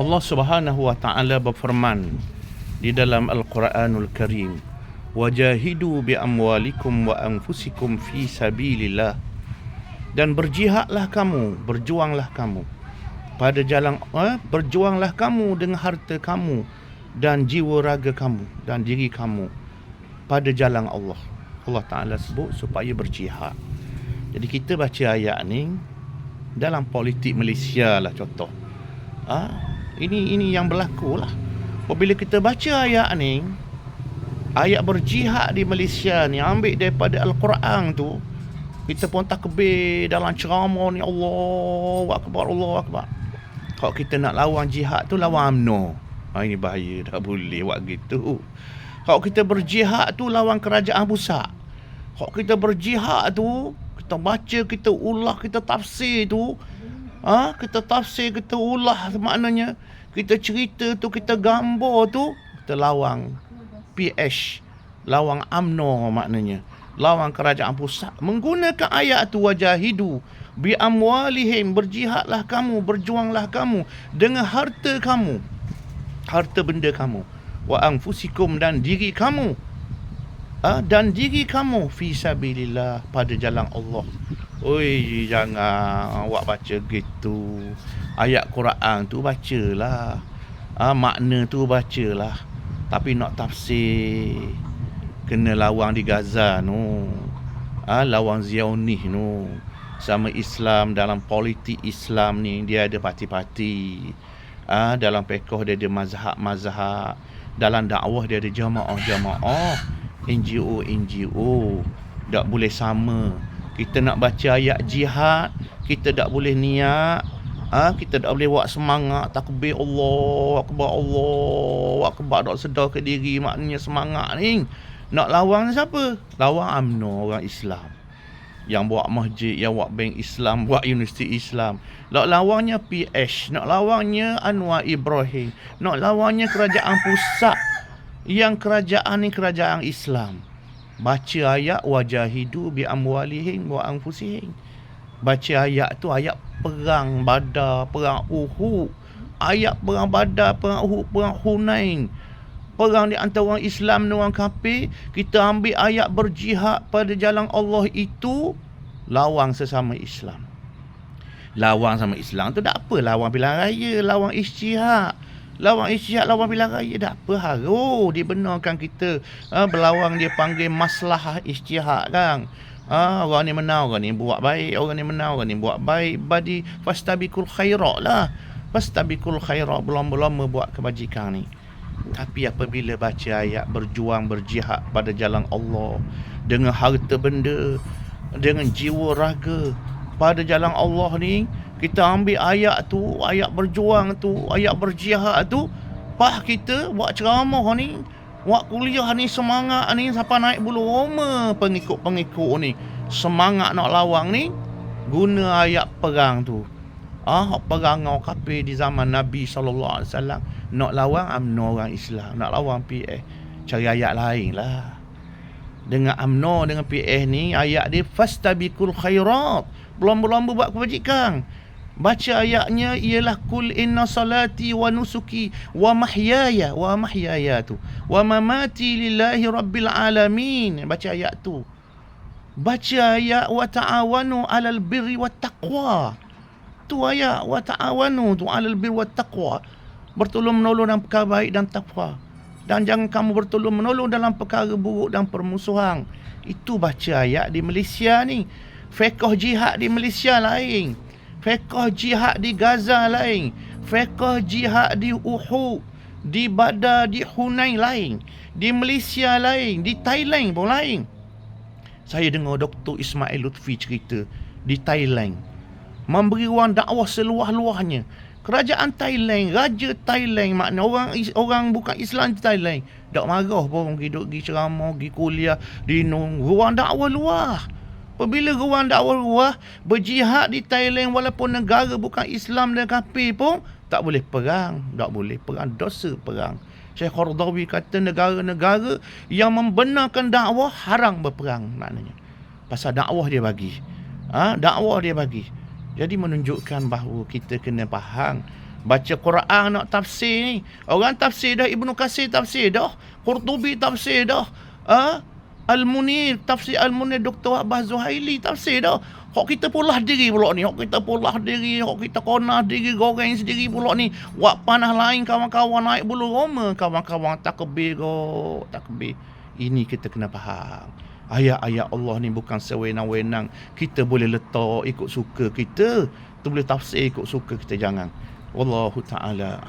Allah Subhanahu wa taala berfirman di dalam Al-Quranul Karim wajahidu bi amwalikum wa anfusikum fi sabilillah. Dan berjihadlah kamu berjuanglah kamu. Pada jalan eh, berjuanglah kamu dengan harta kamu dan jiwa raga kamu dan diri kamu pada jalan Allah. Allah Taala sebut supaya berjihad. Jadi kita baca ayat ni dalam politik Malaysia lah contoh. Ah ini ini yang berlaku lah apabila kita baca ayat ni ayat berjihad di Malaysia ni ambil daripada Al-Quran tu kita pun takbir dalam ceramah ni Allah Akbar Allah Akbar. Kalau kita nak lawan jihad tu lawan UMNO ha, ini bahaya tak boleh buat gitu. Kalau kita berjihad tu lawan kerajaan pusat. Kalau kita berjihad tu kita baca kita ulah kita tafsir tu ha, kita tafsir kita ulah maknanya. Kita cerita tu kita gambar tu kita lawan PH lawang AMNO maknanya. Lawang kerajaan pusat. Menggunakan ayat tu wajahidu bi amwalihim berjihadlah kamu berjuanglah kamu dengan harta kamu. Harta benda kamu. Wa anfusikum dan diri kamu. Ha? dan diri kamu fi sabilillah pada jalan Allah oi jangan awak baca gitu. Ayat Quran tu bacalah. Ha? makna tu bacalah. Tapi nak tafsir kena lawang di Gaza no ah ha, lawang Zionis no sama Islam dalam politik Islam ni dia ada parti-parti. Ah ha, dalam pekoh dia ada mazhab-mazhab. Dalam dakwah dia ada jamaah-jamaah. NGO NGO tak boleh sama kita nak baca ayat jihad kita tak boleh niat ha, kita tak boleh buat semangat takbir Allah akbar Allah akbar tak sedar ke diri maknanya semangat ni. Nak lawan siapa? Lawan UMNO orang Islam. Yang buat masjid yang buat bank Islam buat universiti Islam. Nak lawannya PH nak lawannya Anwar Ibrahim nak lawannya kerajaan pusat. Yang kerajaan ni kerajaan Islam baca ayat wajahidu bi amwalihim wa anfusihim baca ayat tu ayat perang Badar, perang Uhud, ayat perang Badar, perang Uhud, perang Hunain. Perang di antara orang Islam dan orang kafir, kita ambil ayat berjihad pada jalan Allah itu lawang sesama Islam. Lawang sama Islam tu tak apa lawang pilihan raya, lawang ijtihad. Lawang ijtihad, lawang pilihan raya tak apa haru dibenarkan kita ha, berlawang dia panggil maslahah ijtihad kan. Ah, orang ni menang, orang ni buat baik, orang ni menang, orang ni buat baik. Badi fastabikul khairat lah. Fastabikul khairat belum-belum buat kebajikan ni. Tapi apabila baca ayat berjuang berjihad pada jalan Allah dengan harta benda, dengan jiwa raga pada jalan Allah ni, kita ambil ayat tu, ayat berjuang tu, ayat berjihad tu, pah kita buat ceramah ni, Wak kuliah ni semangat ni sampai naik bulu roma pengikut-pengikut ni. Semangat nak lawang ni guna ayat perang tu. Ah, perang dengan kafir di zaman Nabi sallallahu alaihi wasallam nak lawang amno orang Islam, nak lawang PA. Cari ayat lain lah. Dengan amno dengan PA ni ayat dia fastabiqul khairat. Belum-belum buat kebajikan. Baca ayatnya ialah kul inna salati wa nusuki wa mahyaya wa mahyaya tu wa mamati lillahi rabbil alamin. Baca ayat tu. Baca ayat wa ta'awanu 'alal birri wat taqwa. Tu ayat wa ta'awanu tu 'alal birri wat taqwa. Bertolong menolong dalam perkara baik dan takwa. Dan jangan kamu bertolong menolong dalam perkara buruk dan permusuhan. Itu baca ayat di Malaysia ni. Fiqh jihad di Malaysia lain. Fiqh jihad di Gaza lain. Fiqh jihad di Uhud. Di Badar, di Hunain lain. Di Malaysia lain. Di Thailand pun lain. Saya dengar Dr. Ismail Lutfi cerita. Di Thailand. Memberi ruang dakwah seluah-luahnya. Kerajaan Thailand, Raja Thailand, makna orang orang bukan Islam di Thailand. Tak marah pun pergi duduk, pergi ceramah, pergi kuliah, di ruang dakwah luah. Apabila ruang dakwah berjihad di Thailand walaupun negara bukan Islam dan kafir pun tak boleh perang, tak boleh perang dosa perang. Syekh Qardawi kata negara-negara yang membenarkan dakwah haram berperang maknanya. Pasal dakwah dia bagi. Ha? dakwah dia bagi. Jadi menunjukkan bahawa kita kena faham Baca Quran nak tafsir ni. Orang tafsir dah Ibnu Kasir tafsir dah. Qurtubi tafsir dah. Ha? Al-Munir, tafsir Al-Munir Dr. Abbas Zuhaili tafsir dah. Hak kita pulah diri pula ni. Hak kita pulah diri. Hak kita konah diri. Goreng sendiri pula ni. Wak panah lain kawan-kawan naik bulu roma. Kawan-kawan takbir go. Takbir. Ini kita kena faham. Ayat-ayat Allah ni bukan sewenang-wenang. Kita boleh letak ikut suka kita. Kita boleh tafsir ikut suka kita. Jangan. Wallahu ta'ala.